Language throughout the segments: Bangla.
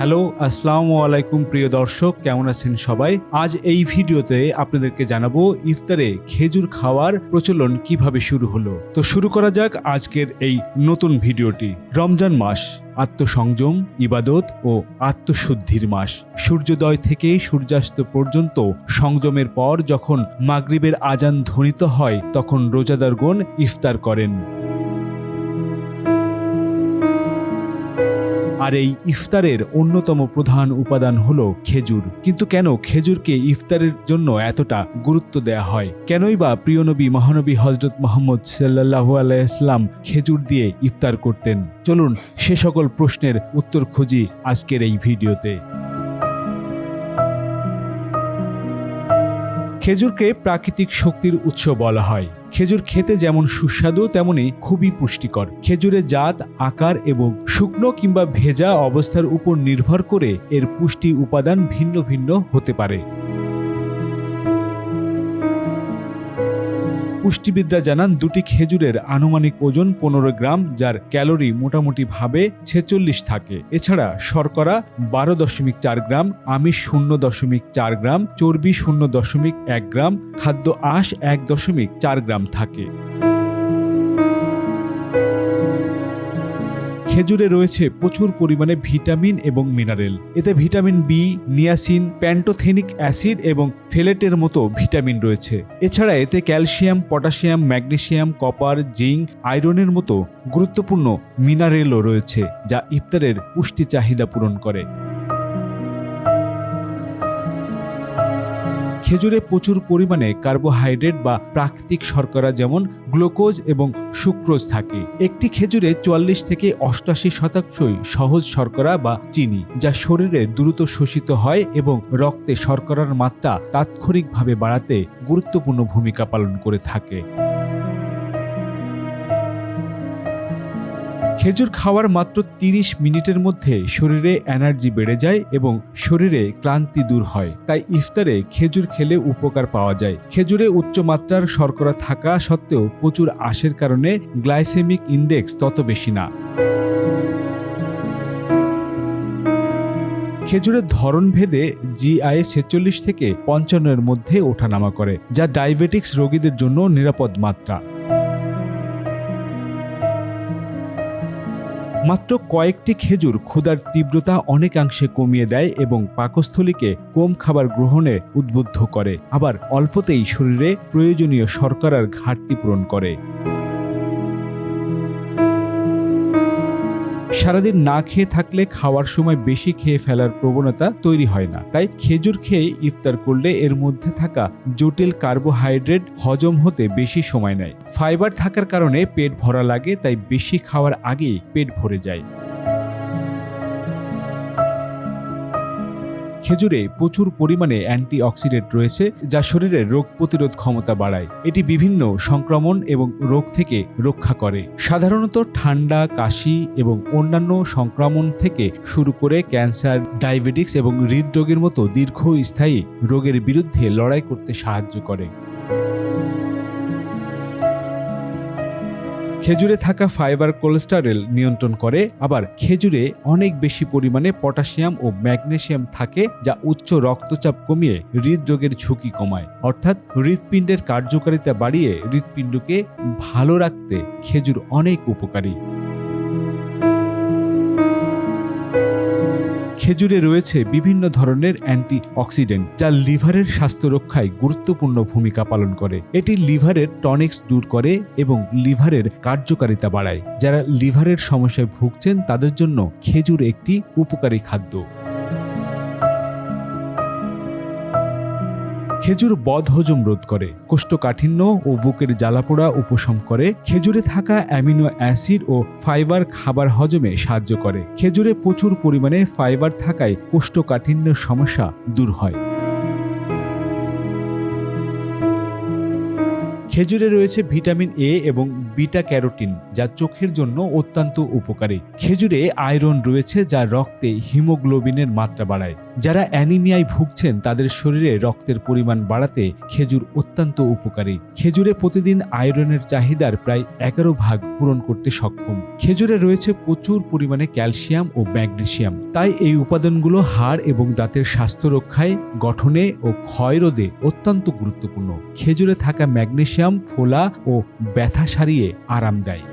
হ্যালো, আসসালামু আলাইকুম প্রিয় দর্শক, কেমন আছেন সবাই? আজ এই ভিডিওতে আপনাদেরকে জানাব ইফতারে খেজুর খাওয়ার প্রচলন কীভাবে শুরু হলো। তো শুরু করা যাক আজকের এই নতুন ভিডিওটি। রমজান মাস, আত্মসংযম, ইবাদত ও আত্মশুদ্ধির মাস। সূর্যোদয় থেকে সূর্যাস্ত পর্যন্ত সংযমের পর যখন মাগরিবের আজান ধ্বনিত হয়, তখন রোজাদারগণ ইফতার করেন। আর এই ইফতারের অন্যতম প্রধান উপাদান হলো খেজুর। কিন্তু কেন খেজুরকে ইফতারের জন্য এতটা গুরুত্ব দেয়া হয়? কেনই বা প্রিয় নবী মহানবী হজরত মোহাম্মদ সাল্লাহু আলাইসলাম খেজুর দিয়ে ইফতার করতেন। চলুন সে সকল প্রশ্নের উত্তর খুঁজি আজকের এই ভিডিওতে। খেজুরকে প্রাকৃতিক শক্তির উৎস বলা হয়। খেজুর খেতে যেমন সুস্বাদু, তেমনি খুবই পুষ্টিকর। খেজুরের জাত, আকার এবং শুকনো কিংবা ভেজা অবস্থার উপর নির্ভর করে এর পুষ্টি উপাদান ভিন্ন ভিন্ন হতে পারে। পুষ্টিবিদরা জানান, দুটি খেজুরের আনুমানিক ওজন পনেরো গ্রাম, যার ক্যালোরি মোটামুটিভাবে ছেচল্লিশ থাকে। এছাড়া শর্করা বারো দশমিক চার গ্রাম, আমিষ শূন্য দশমিক চার গ্রাম, চর্বি শূন্য দশমিক এক গ্রাম, খাদ্য আঁশ এক দশমিক চার গ্রাম থাকে। খেজুরে রয়েছে প্রচুর পরিমাণে ভিটামিন এবং মিনারেল। এতে vitamin B, niacin, pantothenic acid এবং ফেলেটের মতো ভিটামিন রয়েছে। এছাড়া এতে calcium, potassium magnesium copper, zinc, আয়রনের মতো গুরুত্বপূর্ণ মিনারেলও রয়েছে, যা ইফতারের পুষ্টি চাহিদা পূরণ করে। খেজুরে প্রচুর পরিমাণে কার্বোহাইড্রেট বা প্রাকৃতিক শর্করা যেমন গ্লুকোজ এবং সুক্রোজ থাকে। একটি খেজুরে চুয়াল্লিশ থেকে অষ্টাশি শতাংশই সহজ শর্করা বা চিনি, যা শরীরে দ্রুত শোষিত হয় এবং রক্তে শর্করার মাত্রা তাৎক্ষণিকভাবে বাড়াতে গুরুত্বপূর্ণ ভূমিকা পালন করে থাকে। খেজুর খাওয়ার মাত্র তিরিশ মিনিটের মধ্যে শরীরে এনার্জি বেড়ে যায় এবং শরীরে ক্লান্তি দূর হয়। তাই ইফতারে খেজুর খেলে উপকার পাওয়া যায়। খেজুরে উচ্চমাত্রার শর্করা থাকা সত্ত্বেও প্রচুর আশের কারণে গ্লাইসেমিক ইন্ডেক্স তত বেশি না। খেজুরের ধরন ভেদে জিআই ছেচল্লিশ থেকে পঞ্চান্নের মধ্যে ওঠানামা করে, যা ডায়াবেটিক্স রোগীদের জন্য নিরাপদ মাত্রা। মাত্র কয়েকটি খেজুর ক্ষুধার তীব্রতা অনেকাংশে কমিয়ে দেয় এবং পাকস্থলীকে কম খাবার গ্রহণে উদ্বুদ্ধ করে, আবার অল্পতেই শরীরে প্রয়োজনীয় শর্করার ঘাটতি পূরণ করে। সারাদিন না খেয়ে থাকলে খাওয়ার সময় বেশি খেয়ে ফেলার প্রবণতা তৈরি হয় না। তাই খেজুর খেয়ে ইফতার করলে এর মধ্যে থাকা জটিল কার্বোহাইড্রেট হজম হতে বেশি সময় নেয়। ফাইবার থাকার কারণে পেট ভরা লাগে, তাই বেশি খাওয়ার আগেই পেট ভরে যায়। খেজুরে প্রচুর পরিমাণে অ্যান্টিঅক্সিডেন্ট রয়েছে যা শরীরের রোগ প্রতিরোধ ক্ষমতা বাড়ায়। এটি বিভিন্ন সংক্রমণ এবং রোগ থেকে রক্ষা করে। সাধারণত ঠান্ডা, কাশি এবং অন্যান্য সংক্রমণ থেকে শুরু করে ক্যান্সার ডায়াবেটিক্স এবং হৃদরোগের মতো দীর্ঘস্থায়ী রোগের বিরুদ্ধে লড়াই করতে সাহায্য করে। খেজুরে থাকা ফাইবার কোলেস্টারেল নিয়ন্ত্রণ করে, আবার খেজুরে অনেক বেশি পরিমাণে পটাশিয়াম ও ম্যাগনেশিয়াম থাকে যা উচ্চ রক্তচাপ কমিয়ে হৃদরোগের ঝুঁকি কমায়। অর্থাৎ হৃৎপিণ্ডের কার্যকারিতা বাড়িয়ে হৃৎপিণ্ডকে ভালো রাখতে খেজুর অনেক উপকারী। খেজুরে রয়েছে বিভিন্ন ধরনের অ্যান্টি অক্সিডেন্ট যা লিভারের স্বাস্থ্য রক্ষায় গুরুত্বপূর্ণ ভূমিকা পালন করে। এটি লিভারের টনিক্স দূর করে এবং লিভারের কার্যকারিতা বাড়ায়। যারা লিভারের সমস্যায় ভুগছেন, তাদের জন্য খেজুর একটি উপকারী খাদ্য। খেজুর বদহজম রোধ করে, কোষ্ঠকাঠিন্য ও বুকের জ্বালাপোড়া উপশম করে, খেজুরে থাকা অ্যামিনো অ্যাসিড ও ফাইবার খাবার হজমে সাহায্য করে। খেজুরে প্রচুর পরিমাণে ফাইবার থাকায় কোষ্ঠকাঠিন্যের সমস্যা দূর হয়। খেজুরে রয়েছে ভিটামিন এ এবং বিটা ক্যারোটিন, যা চোখের জন্য অত্যন্ত উপকারী। খেজুরে আয়রন রয়েছে যা রক্তে হিমোগ্লোবিনের মাত্রা বাড়ায়। যারা অ্যানিমিয়ায় ভুগছেন, তাদের শরীরে রক্তের পরিমাণ বাড়াতে খেজুর অত্যন্ত উপকারী। খেজুরে প্রতিদিন আয়রনের চাহিদার প্রায় এগারো ভাগ পূরণ করতে সক্ষম। খেজুরে রয়েছে প্রচুর পরিমাণে ক্যালসিয়াম ও ম্যাগনেসিয়াম। তাই এই উপাদানগুলো হাড় এবং দাঁতের স্বাস্থ্য রক্ষায়, গঠনে ও ক্ষয় রোধে অত্যন্ত গুরুত্বপূর্ণ। খেজুরে থাকা ম্যাগনেসিয়াম, ফোলা ও ব্যথা সারিয়ে আরাম দেয়।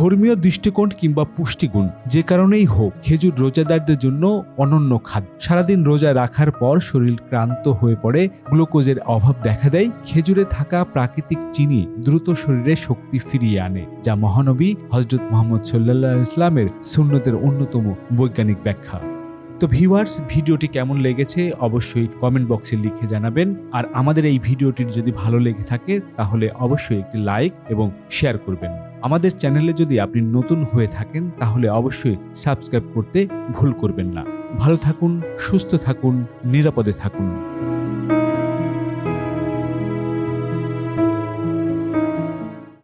ধর্মীয় দৃষ্টিকোণ কিংবা পুষ্টিগুণ, যে কারণেই হোক, খেজুর রোজাদারদের জন্য অনন্য খাদ্য। সারাদিন রোজা রাখার পর শরীর ক্লান্ত হয়ে পড়ে, গ্লুকোজের অভাব দেখা দেয়, খেজুরে থাকা প্রাকৃতিক চিনি দ্রুত শরীরে শক্তি ফিরিয়ে আনে, যা মহানবী হজরত মোহাম্মদ সাল্লাহ ইসলামের সুন্নতের অন্যতম বৈজ্ঞানিক ব্যাখ্যা। তো ভিউয়ার্স, ভিডিওটি কেমন লেগেছে অবশ্যই কমেন্ট বক্সে লিখে জানাবেন, আর আমাদের এই ভিডিওটির যদি ভালো লেগে থাকে, তাহলে অবশ্যই একটি লাইক এবং শেয়ার করবেন। আমাদের চ্যানেলে যদি আপনি নতুন হয়ে থাকেন, তাহলে অবশ্যই সাবস্ক্রাইব করতে ভুল করবেন না। ভালো থাকুন, সুস্থ থাকুন, নিরাপদে থাকুন।